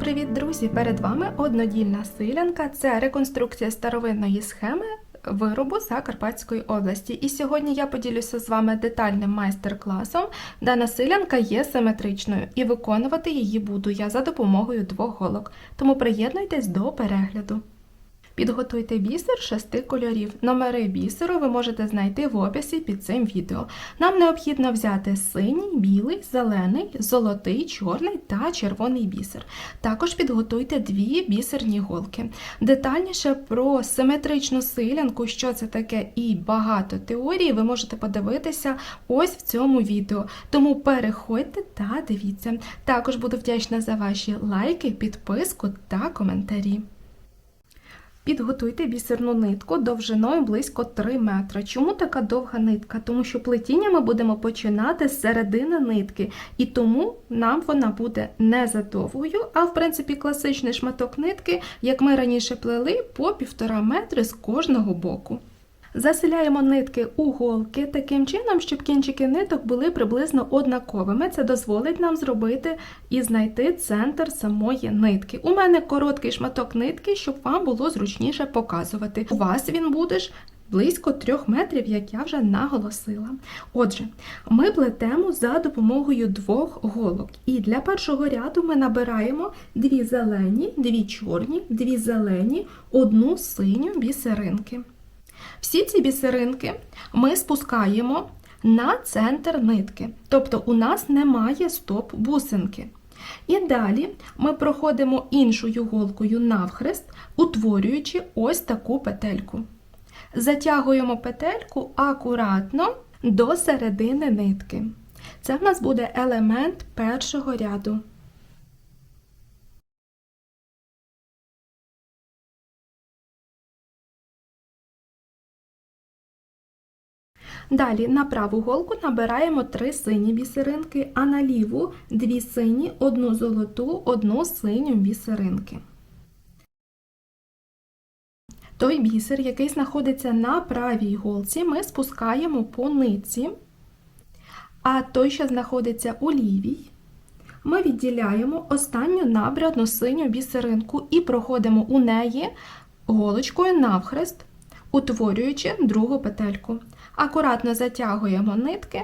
Привіт, друзі! Перед вами однодільна силянка. Це реконструкція старовинної схеми виробу Закарпатської області. І сьогодні я поділюся з вами детальним майстер-класом. Дана силянка є симетричною, і виконувати її буду я за допомогою двох голок. Тому приєднуйтесь до перегляду. Підготуйте бісер шести кольорів. Номери бісеру ви можете знайти в описі під цим відео. Нам необхідно взяти синій, білий, зелений, золотий, чорний та червоний бісер. Також підготуйте дві бісерні голки. Детальніше про симетричну силянку, що це таке, і багато теорій ви можете подивитися ось в цьому відео. Тому переходьте та дивіться. Також буду вдячна за ваші лайки, підписку та коментарі. Підготуйте бісерну нитку довжиною близько 3 метри. Чому така довга нитка? Тому що плетіння ми будемо починати з середини нитки, і тому нам вона буде не за довгою, а в принципі класичний шматок нитки, як ми раніше плели, по 1,5 метри з кожного боку. Заселяємо нитки у голки таким чином, щоб кінчики ниток були приблизно однаковими. Це дозволить нам зробити і знайти центр самої нитки. У мене короткий шматок нитки, щоб вам було зручніше показувати. У вас він буде ж близько 3 метрів, як я вже наголосила. Отже, ми плетемо за допомогою двох голок. І для першого ряду ми набираємо дві зелені, дві чорні, дві зелені, одну синю бісеринки. Всі ці бісеринки ми спускаємо на центр нитки, тобто у нас немає стоп-бусинки. І далі ми проходимо іншою голкою навхрест, утворюючи ось таку петельку. Затягуємо петельку акуратно до середини нитки. Це в нас буде елемент першого ряду. Далі на праву голку набираємо три сині бісеринки, а на ліву дві сині, одну золоту, одну синю бісеринки. Той бісер, який знаходиться на правій голці, ми спускаємо по нитці, а той, що знаходиться у лівій, ми відділяємо останню набрану синю бісеринку і проходимо у неї голочкою навхрест, утворюючи другу петельку. Акуратно затягуємо нитки,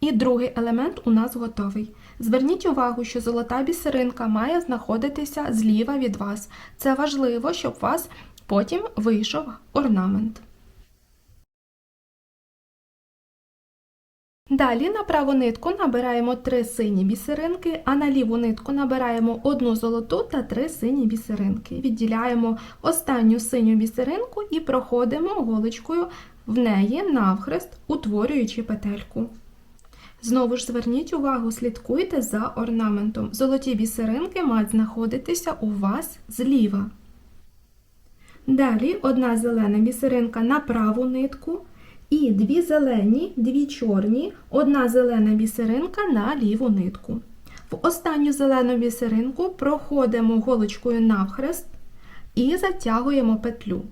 і другий елемент у нас готовий. Зверніть увагу, що золота бісеринка має знаходитися зліва від вас. Це важливо, щоб у вас потім вийшов орнамент. Далі на праву нитку набираємо три сині бісеринки, а на ліву нитку набираємо одну золоту та три сині бісеринки. Відділяємо останню синю бісеринку і проходимо голочкою в неї навхрест, утворюючи петельку. Знову ж зверніть увагу, слідкуйте за орнаментом. Золоті бісеринки мають знаходитися у вас зліва. Далі одна зелена бісеринка на праву нитку. І дві зелені, дві чорні, одна зелена бісеринка на ліву нитку. В останню зелену бісеринку проходимо голочкою навхрест і затягуємо петлю.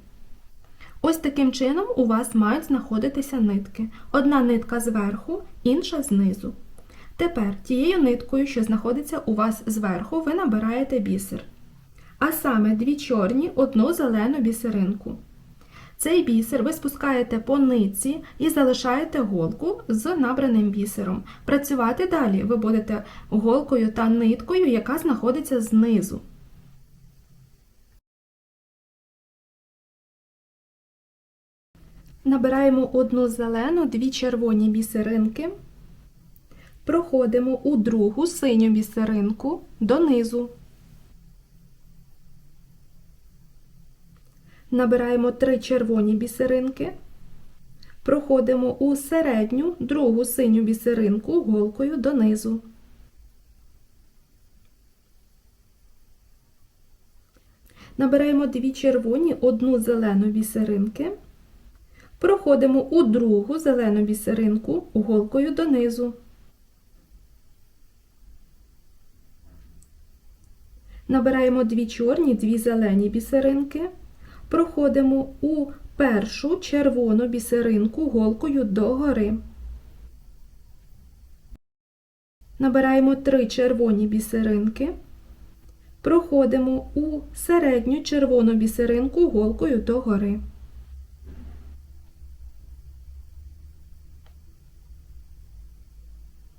Ось таким чином у вас мають знаходитися нитки. Одна нитка зверху, інша знизу. Тепер тією ниткою, що знаходиться у вас зверху, ви набираєте бісер. А саме дві чорні, одну зелену бісеринку. Цей бісер ви спускаєте по нитці і залишаєте голку з набраним бісером. Працювати далі ви будете голкою та ниткою, яка знаходиться знизу. Набираємо одну зелену, дві червоні бісеринки, проходимо у другу синю бісеринку донизу. Набираємо три червоні бісеринки, проходимо у середню другу синю бісеринку голкою донизу. Набираємо дві червоні, одну зелену бісеринки, проходимо у другу зелену бісеринку голкою донизу. Набираємо дві чорні, дві зелені бісеринки проходимо у першу червону бісеринку голкою догори. Набираємо три червоні бісеринки, проходимо у середню червону бісеринку голкою догори.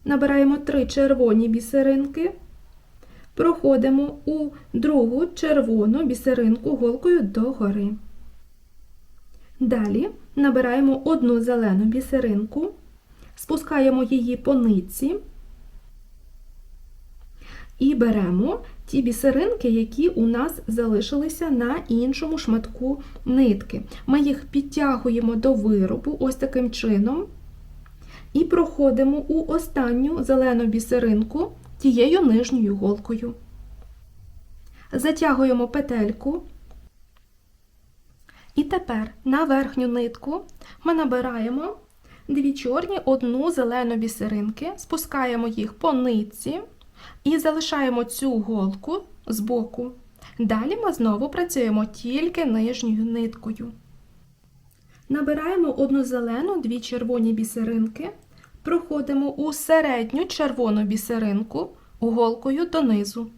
Набираємо три червоні бісеринки, проходимо у другу червону бісеринку голкою догори. Далі набираємо одну зелену бісеринку, спускаємо її по нитці і беремо ті бісеринки, які у нас залишилися на іншому шматку нитки. Ми їх підтягуємо до виробу ось таким чином. І проходимо у останню зелену бісеринку тією нижньою голкою. Затягуємо петельку. І тепер на верхню нитку ми набираємо дві чорні, одну зелену бісеринки, спускаємо їх по нитці і залишаємо цю голку з боку. Далі ми знову працюємо тільки нижньою ниткою. Набираємо одну зелену, дві червоні бісеринки, проходимо у середню червону бісеринку голкою донизу.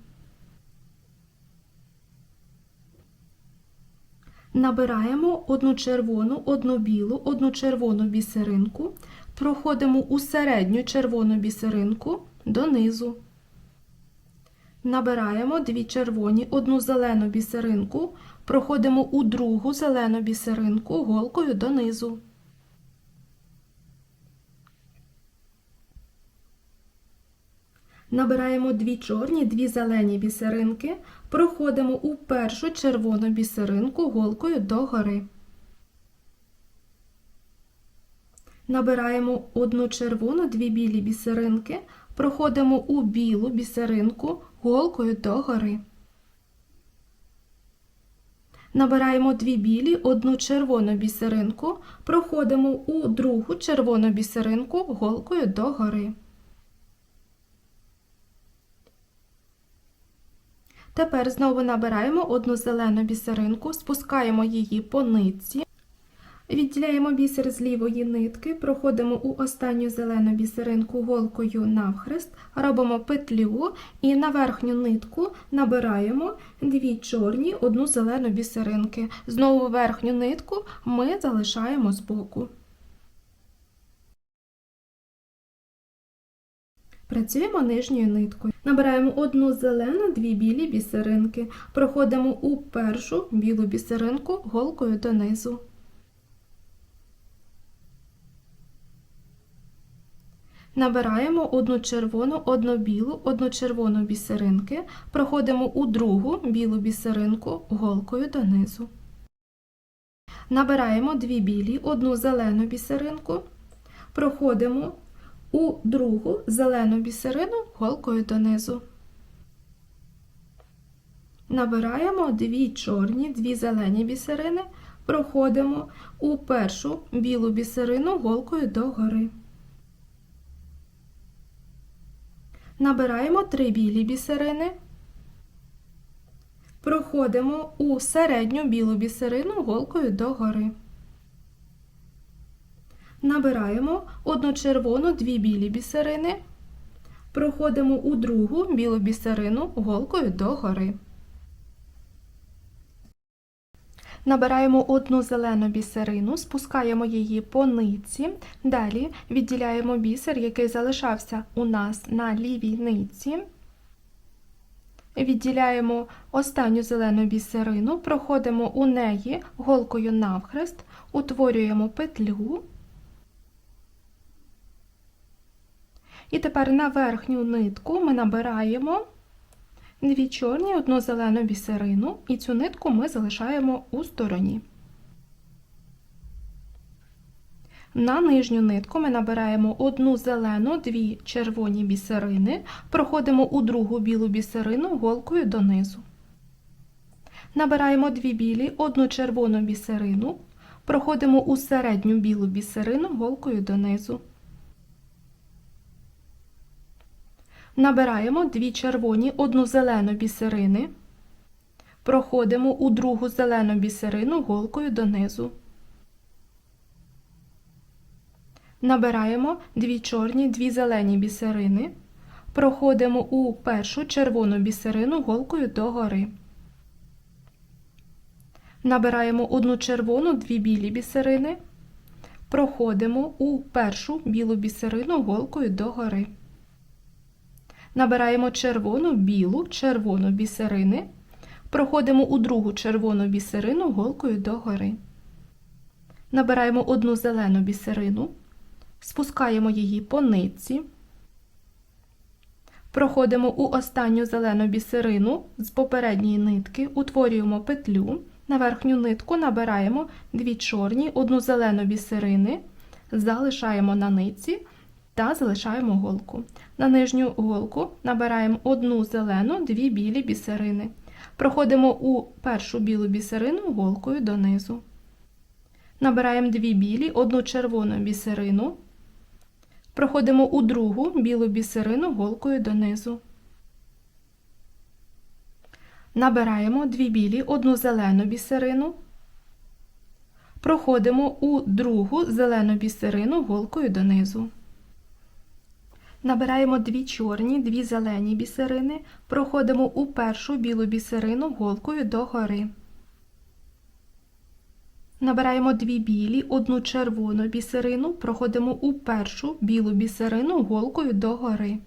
Набираємо одну червону, одну білу, одну червону бісеринку, проходимо у середню червону бісеринку донизу. Набираємо дві червоні, одну зелену бісеринку, проходимо у другу зелену бісеринку голкою донизу. Набираємо дві чорні, дві зелені бісеринки, проходимо у першу червону бісеринку голкою догори. Набираємо одну червону, дві білі бісеринки, проходимо у білу бісеринку голкою догори. Набираємо дві білі, одну червону бісеринку, проходимо у другу червону бісеринку голкою догори. Тепер знову набираємо одну зелену бісеринку, спускаємо її по нитці, відділяємо бісер з лівої нитки, проходимо у останню зелену бісеринку голкою навхрест, робимо петлю і на верхню нитку набираємо дві чорні, одну зелену бісеринки. Знову верхню нитку ми залишаємо збоку. Працюємо нижньою ниткою. Набираємо одну зелену, дві білі бісеринки. Проходимо у першу білу бісеринку голкою донизу. Набираємо одну червону, одну білу, одну червону бісеринки. Проходимо у другу білу бісеринку голкою донизу. Набираємо дві білі, одну зелену бісеринку. Проходимо у другу зелену бісерину голкою донизу. Набираємо дві чорні, дві зелені бісерини, проходимо у першу білу бісерину голкою догори. Набираємо три білі бісерини, проходимо у середню білу бісерину голкою догори. Набираємо одну червону, дві білі бісерини, проходимо у другу білу бісерину голкою догори. Набираємо одну зелену бісерину, спускаємо її по нитці, далі відділяємо бісер, який залишався у нас на лівій нитці. Відділяємо останню зелену бісерину, проходимо у неї голкою навхрест, утворюємо петлю. І тепер на верхню нитку ми набираємо дві чорні, одну зелену бісерину, і цю нитку ми залишаємо у стороні. На нижню нитку ми набираємо одну зелену, дві червоні бісерини, проходимо у другу білу бісерину голкою донизу. Набираємо дві білі, одну червону бісерину, проходимо у середню білу бісерину голкою донизу. Набираємо дві червоні, одну зелену бісерини, проходимо у другу зелену бісерину голкою донизу. Набираємо дві чорні, дві зелені бісерини, Проходимо у першу червону бісерину голкою догори. Набираємо одну червону, дві білі бісерини. Проходимо у першу білу бісерину голкою догори. Набираємо червону, білу, червону бісерини. Проходимо у другу червону бісерину голкою догори. Набираємо одну зелену бісерину, спускаємо її по нитці. Проходимо у останню зелену бісерину з попередньої нитки, утворюємо петлю. На верхню нитку набираємо дві чорні, одну зелену бісерини, залишаємо на нитці та залишаємо голку. На нижню голку набираємо одну зелену, дві білі бісерини. Проходимо у першу білу бісерину голкою донизу. Набираємо дві білі, одну червону бісерину. Проходимо у другу білу бісерину голкою донизу. Набираємо дві білі, одну зелену бісерину. Проходимо у другу зелену бісерину голкою донизу. Набираємо дві чорні, дві зелені бісерини. Проходимо у першу білу бісерину голкою догори. Набираємо дві білі, одну червону бісерину, проходимо у першу білу бісерину голкою догори.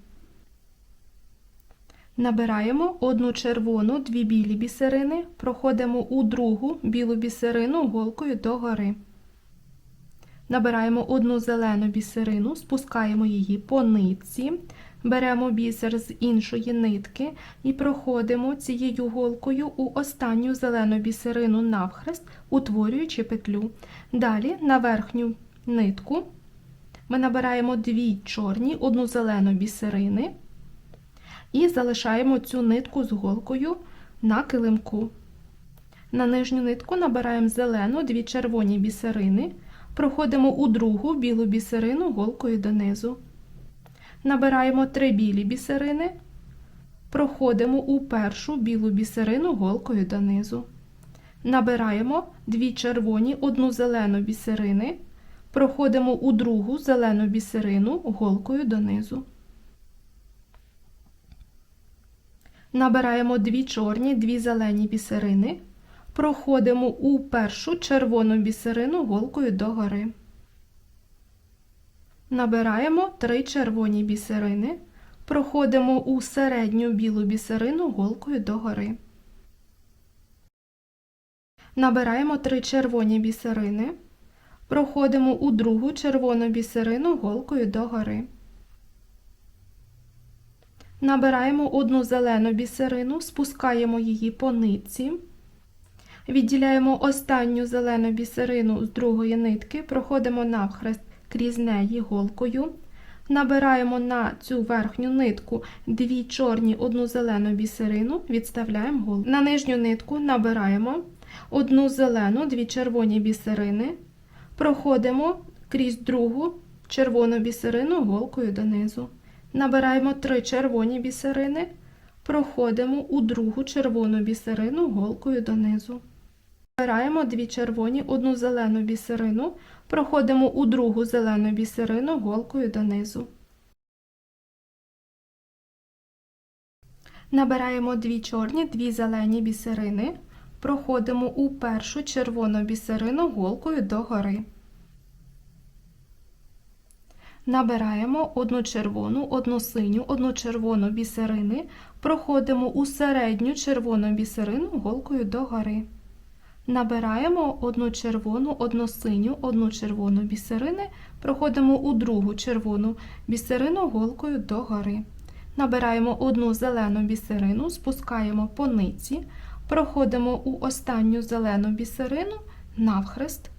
Набираємо одну червону, дві білі бісерини, проходимо у другу білу бісерину голкою догори. Набираємо одну зелену бісерину, спускаємо її по нитці, беремо бісер з іншої нитки і проходимо цією голкою у останню зелену бісерину навхрест, утворюючи петлю. Далі на верхню нитку ми набираємо дві чорні, одну зелену бісерини і залишаємо цю нитку з голкою на килимку. На нижню нитку набираємо зелену, дві червоні бісерини, проходимо у другу білу бісерину голкою донизу. Набираємо три білі бісерини, проходимо у першу білу бісерину голкою донизу. Набираємо дві червоні, одну зелену бісерини, проходимо у другу зелену бісерину голкою донизу. Набираємо дві чорні, дві зелені бісерини, проходимо у першу червону бісерину голкою догори. Набираємо три червоні бісерини, проходимо у середню білу бісерину голкою догори. Набираємо три червоні бісерини, проходимо у другу червону бісерину голкою догори. Набираємо одну зелену бісерину, спускаємо її по нитці. Відділяємо останню зелену бісерину з другої нитки, проходимо навхрест крізь неї голкою. Набираємо на цю верхню нитку дві чорні, одну зелену бісерину, відставляємо голку. На нижню нитку набираємо одну зелену, дві червоні бісерини, проходимо крізь другу червону бісерину голкою донизу. Набираємо три червоні бісерини, проходимо у другу червону бісерину голкою донизу. Набираємо дві червоні, одну зелену бісерину, проходимо у другу зелену бісерину голкою донизу. Набираємо дві чорні, дві зелені бісерини, проходимо у першу червону бісерину голкою догори. Набираємо одну червону, одну синю, одну червону бісерини, проходимо у середню червону бісерину голкою догори. Набираємо одну червону, одну синю, одну червону бісерини, проходимо у другу червону бісерину голкою догори. Набираємо одну зелену бісерину, спускаємо по ниці, проходимо у останню зелену бісерину навхрест,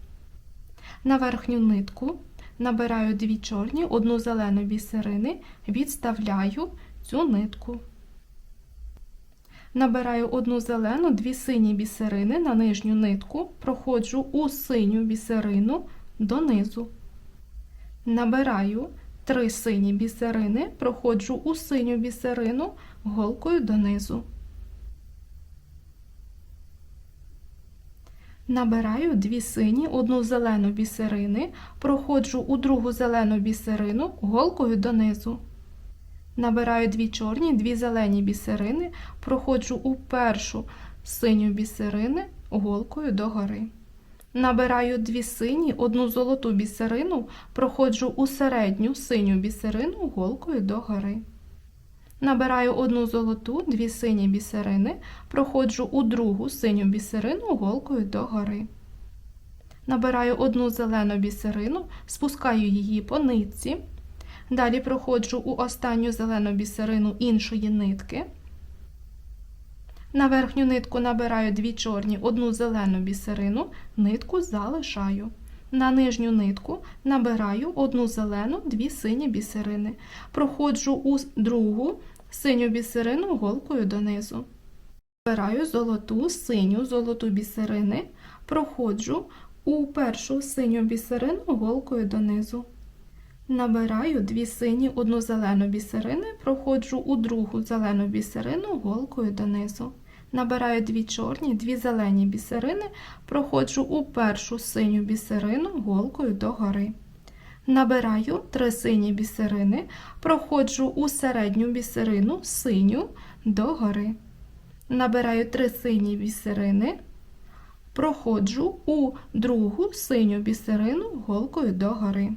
на верхню нитку. Набираю дві чорні, одну зелену бісерини, відставляю цю нитку. Набираю одну зелену, дві сині бісерини на нижню нитку, проходжу у синю бісерину донизу. Набираю три сині бісерини, проходжу у синю бісерину голкою донизу. Набираю дві сині, одну зелену бісерини, проходжу у другу зелену бісерину голкою донизу. Набираю дві чорні, дві зелені бісерини, проходжу у першу синю бісерини голкою догори. Набираю дві сині, одну золоту бісерину, проходжу у середню синю бісерину голкою догори. Набираю одну золоту, дві сині бісерини, проходжу у другу синю бісерину голкою догори. Набираю одну зелену бісерину, спускаю її по нитці. Далі проходжу у останню зелену бісерину іншої нитки. На верхню нитку набираю дві чорні, одну зелену бісерину, нитку залишаю. На нижню нитку набираю одну зелену, дві сині бісерини. Проходжу у другу синю бісерину голкою донизу. Набираю золоту, синю, золоту бісерини, проходжу у першу синю бісерину голкою донизу. Набираю дві сині, одну зелену бісерини, проходжу у другу зелену бісерину голкою донизу. Набираю дві чорні, дві зелені бісерини, проходжу у першу синю бісерину голкою догори. Набираю три сині бісерини, проходжу у середню бісерину синю догори. Набираю три сині бісерини, проходжу у другу синю бісерину голкою догори.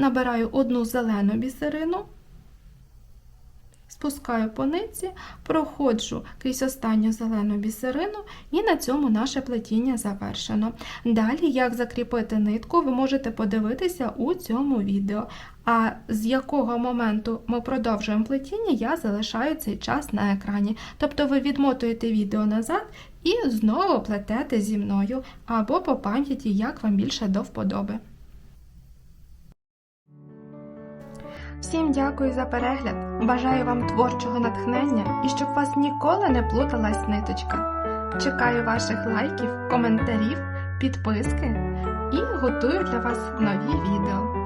Набираю одну зелену бісерину, спускаю по нитці, проходжу крізь останню зелену бісерину, і на цьому наше плетіння завершено. Далі, як закріпити нитку, ви можете подивитися у цьому відео. А з якого моменту ми продовжуємо плетіння, я залишаю цей час на екрані. Тобто ви відмотуєте відео назад і знову плетете зі мною, або по пам'яті, як вам більше до вподоби. Всім дякую за перегляд. Бажаю вам творчого натхнення і щоб вас ніколи не плуталась ниточка. Чекаю ваших лайків, коментарів, підписки і готую для вас нові відео.